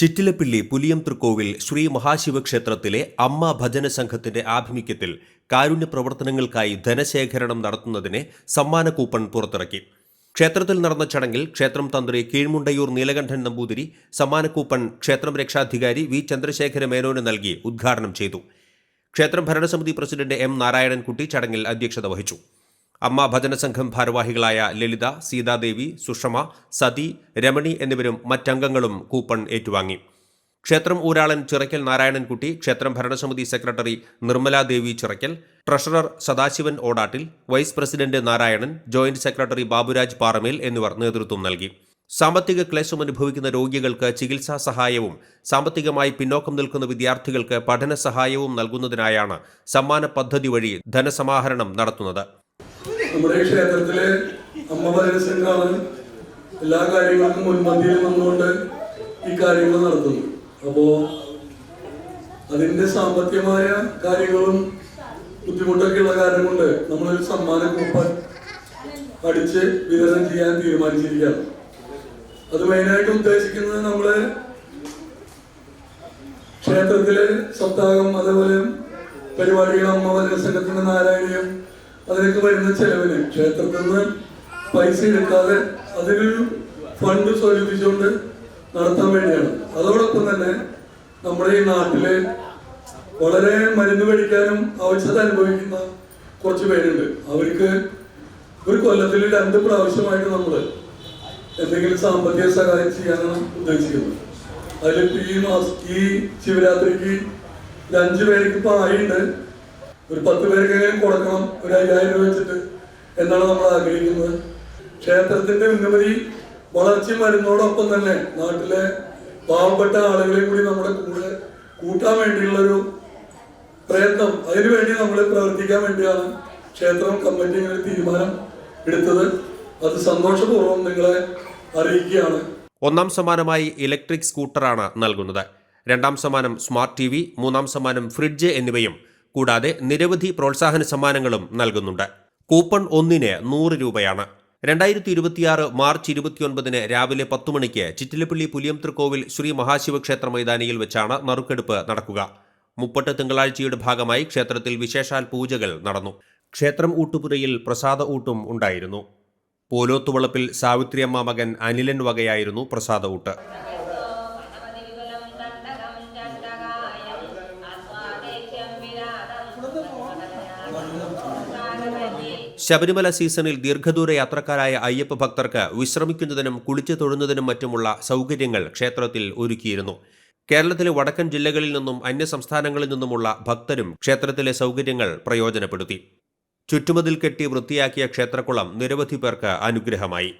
ചിറ്റിലപ്പിള്ളി പുലിയം തൃക്കോവിൽ ശ്രീ മഹാശിവക്ഷേത്രത്തിലെ അമ്മ ഭജന സംഘത്തിന്റെ ആഭിമുഖ്യത്തിൽ കാരുണ്യ പ്രവർത്തനങ്ങൾക്കായി ധനശേഖരണം നടത്തുന്നതിന് സമ്മാന കൂപ്പൺ പുറത്തിറക്കി. ക്ഷേത്രത്തിൽ നടന്ന ചടങ്ങിൽ ക്ഷേത്രം തന്ത്രി കീഴ്മുണ്ടയൂർ നീലകണ്ഠൻ നമ്പൂതിരി സമ്മാന കൂപ്പൺ ക്ഷേത്രം രക്ഷാധികാരി വി ചന്ദ്രശേഖര മേനോന് നൽകി ഉദ്ഘാടനം ചെയ്തു. ക്ഷേത്രം ഭരണസമിതി പ്രസിഡന്റ് എം നാരായണൻകുട്ടി ചടങ്ങിൽ അധ്യക്ഷത വഹിച്ചു. അമ്മ ഭജനസംഘം ഭാരവാഹികളായ ലളിത സീതാദേവി സുഷമ സതി രമണി എന്നിവരും മറ്റംഗങ്ങളും കൂപ്പൺ ഏറ്റുവാങ്ങി. ക്ഷേത്രം ഊരാളൻ ചിറയ്ക്കൽ നാരായണൻകുട്ടി ക്ഷേത്രം ഭരണസമിതി secretary Nirmaladevi Chirakkal treasurer Sadasivan Odattil vice president Narayanan joint secretary Baburaj Paramel എന്നിവർ നേതൃത്വം നൽകി. സാമ്പത്തിക ക്ലേശം അനുഭവിക്കുന്ന രോഗികൾക്ക് ചികിത്സാ സഹായവും സാമ്പത്തികമായി പിന്നോക്കം നിൽക്കുന്ന വിദ്യാർത്ഥികൾക്ക് പഠന സഹായവും നൽകുന്നതിനായാണ് സമ്മാന പദ്ധതി വഴി ധനസമാഹരണം നടത്തുന്നത്. നമ്മുടെ ക്ഷേത്രത്തിലെ അമ്മ ഭജനസംഘമാണ് എല്ലാ കാര്യങ്ങൾക്കും മുൻപന്തിയിൽ നിന്നുകൊണ്ട് ഈ കാര്യങ്ങൾ നടത്തുന്നു. അപ്പോ അതിന്റെ സാമ്പത്തികമായ കാര്യങ്ങളും ബുദ്ധിമുട്ടൊക്കെ ഉള്ള കാരണം കൊണ്ട് നമ്മളൊരു സമ്മാന കൂപ്പൺ അടിച്ച് വിതരണം ചെയ്യാൻ തീരുമാനിച്ചിരിക്കുകയാണ്. അത് മെയിനായിട്ട് ഉദ്ദേശിക്കുന്നത് നമ്മൾ ക്ഷേത്രത്തിലെ സപ്താഹം അതേപോലെ പരിപാടികൾ അമ്മ ഭജന സംഘത്തിന്റെ നാരായണീയം അതിനൊക്കെ വരുന്ന ചെലവിന് ക്ഷേത്രത്തിൽ നിന്ന് പൈസ എടുക്കാതെ അതിലൊരു ഫണ്ട് സ്വരൂപിച്ചുകൊണ്ട് നടത്താൻ വേണ്ടിയാണ്. അതോടൊപ്പം തന്നെ നമ്മുടെ ഈ നാട്ടിൽ വളരെ മരുന്ന് മേടിക്കാനും ആവശ്യത അനുഭവിക്കുന്ന കുറച്ച് പേരുണ്ട്. അവർക്ക് ഒരു കൊല്ലത്തിൽ രണ്ട് പ്രാവശ്യമായിട്ട് നമ്മൾ എന്തെങ്കിലും സാമ്പത്തിക സഹായം ചെയ്യാനാണ് ഉദ്ദേശിക്കുന്നത്. അതിലിപ്പോ ഈ മാസം ഈ ശിവരാത്രിക്ക് അഞ്ചു പേർക്ക് ഇപ്പൊ ആയിണ്ട്. ഒരു പത്ത് പേർക്കെങ്കിലും കൊടുക്കണം ഒരു അയ്യായിരം രൂപ വെച്ചിട്ട് എന്നാണ് നമ്മൾ ആഗ്രഹിക്കുന്നത്. ക്ഷേത്രത്തിന്റെ ഉന്നമതി വളർച്ചയും വരുന്നതോടൊപ്പം തന്നെ നാട്ടിലെ പാവപ്പെട്ട ആളുകളെ കൂടി നമ്മുടെ കൂടെ കൂട്ടാൻ വേണ്ടിയുള്ളൊരു പ്രയത്നം. അതിനുവേണ്ടി നമ്മൾ പ്രവർത്തിക്കാൻ വേണ്ടിയാണ് ക്ഷേത്രം കമ്മിറ്റി ഇങ്ങനെ തീരുമാനം എടുത്തത്. അത് സന്തോഷപൂർവം നിങ്ങളെ അറിയിക്കുകയാണ്. ഒന്നാം സമ്മാനമായി ഇലക്ട്രിക് സ്കൂട്ടറാണ് നൽകുന്നത്. രണ്ടാം സമ്മാനം സ്മാർട്ട് ടി മൂന്നാം സമ്മാനം ഫ്രിഡ്ജ് എന്നിവയും കൂടാതെ നിരവധി പ്രോത്സാഹന സമ്മാനങ്ങളും നൽകുന്നുണ്ട്. കൂപ്പൺ ഒന്നിന് നൂറ് രൂപയാണ്. രണ്ടായിരത്തി ഇരുപത്തിയാറ് മാർച്ച് ഇരുപത്തിയൊൻപതിന് രാവിലെ പത്തു മണിക്ക് ചിറ്റിലപ്പള്ളി പുലിയംതൃക്കോവിൽ ശ്രീ മഹാശിവക്ഷേത്ര മൈതാനിയിൽ വെച്ചാണ് നറുക്കെടുപ്പ് നടക്കുക. മുപ്പട്ട് തിങ്കളാഴ്ചയുടെ ഭാഗമായി ക്ഷേത്രത്തിൽ വിശേഷാൽ പൂജകൾ നടന്നു. ക്ഷേത്രം ഊട്ടുപുരയിൽ പ്രസാദ ഊട്ടും ഉണ്ടായിരുന്നു. പോലോത്തുവളപ്പിൽ സാവിത്രിയമ്മ മകൻ അനിലൻ വകയായിരുന്നു പ്രസാദ ഊട്ട്. ശബരിമല സീസണിൽ ദീർഘദൂര യാത്രക്കാരായ അയ്യപ്പ ഭക്തർക്ക് വിശ്രമിക്കുന്നതിനും കുളിച്ചു തൊഴുന്നതിനും മറ്റുമുള്ള സൗകര്യങ്ങൾ ക്ഷേത്രത്തിൽ ഒരുക്കിയിരുന്നു. കേരളത്തിലെ വടക്കൻ ജില്ലകളിൽ നിന്നും അന്യ സംസ്ഥാനങ്ങളിൽ നിന്നുമുള്ള ഭക്തരും ക്ഷേത്രത്തിലെ സൗകര്യങ്ങൾ പ്രയോജനപ്പെടുത്തി. ചുറ്റുമതിൽ കെട്ടി വൃത്തിയാക്കിയ ക്ഷേത്രക്കുളം നിരവധി പേർക്ക് അനുഗ്രഹമായി.